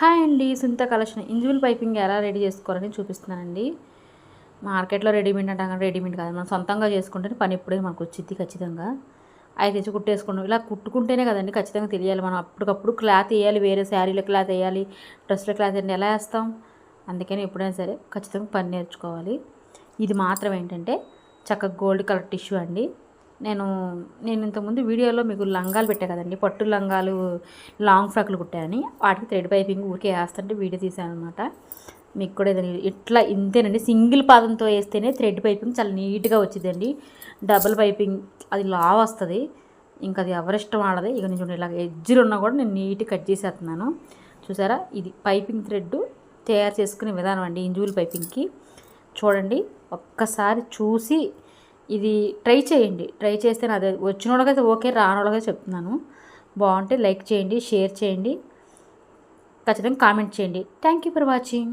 Hi అండి సుంత collection. ఇంజువల్ పైపింగ్ ఎలా రెడీ చేసుకోవాలని చూపిస్తున్నానండి. మార్కెట్లో రెడీమేడ్ అంటాం కానీ రెడీమేడ్ కాదు. మనం సొంతంగా చేసుకుంటే పని ఎప్పుడే మనకు వచ్చింది ఖచ్చితంగా. అవి తెచ్చి కుట్టేసుకుంటాం. ఇలా కుట్టుకుంటేనే కదండి ఖచ్చితంగా తెలియాలి. మనం అప్పటికప్పుడు క్లాత్ వేయాలి వేరే శారీల క్లాత్ వేయాలి డ్రెస్ల క్లాత్ వేయాలి ఎలా వేస్తాం? అందుకని ఎప్పుడైనా సరే ఖచ్చితంగా పని నేర్చుకోవాలి. ఇది మాత్రం ఏంటంటే చక్కగా గోల్డ్ కలర్ టిష్యూ అండి. నేను నేను ఇంతకుముందు వీడియోలో మీకు లంగాలు పెట్టా కదండి. పట్టు లంగాలు లాంగ్ ఫ్రాక్లు కుట్టాయని వాటికి థ్రెడ్ పైపింగ్ ఊరికే వేస్తుంటే వీడియో తీసాను అనమాట మీకు కూడా ఏదైనా ఇట్లా ఇంతేనండి. సింగిల్ పాదంతో వేస్తేనే థ్రెడ్ పైపింగ్ చాలా నీట్గా వచ్చిందండి డబుల్ పైపింగ్ అది లావ్ వస్తుంది. ఇంకా అది ఎవరిష్టం ఆడది. ఇక నేను ఇలా ఎజ్జులు ఉన్నా కూడా నేను నీట్గా కట్ చేసేస్తున్నాను. చూసారా? ఇది పైపింగ్ థ్రెడ్ తయారు చేసుకునే విధానం అండి. ఇంజువల్ పైపింగ్కి. చూడండి ఒక్కసారి చూసి ఇది ట్రై చేయండి. ట్రై చేస్తే నాది వచ్చిన వాళ్ళకైతే ఓకే రాని వాళ్ళకైతే చెప్తున్నాను. బాగుంటే లైక్ చేయండి షేర్ చేయండి. ఖచ్చితంగా కామెంట్ చేయండి. Thank you for watching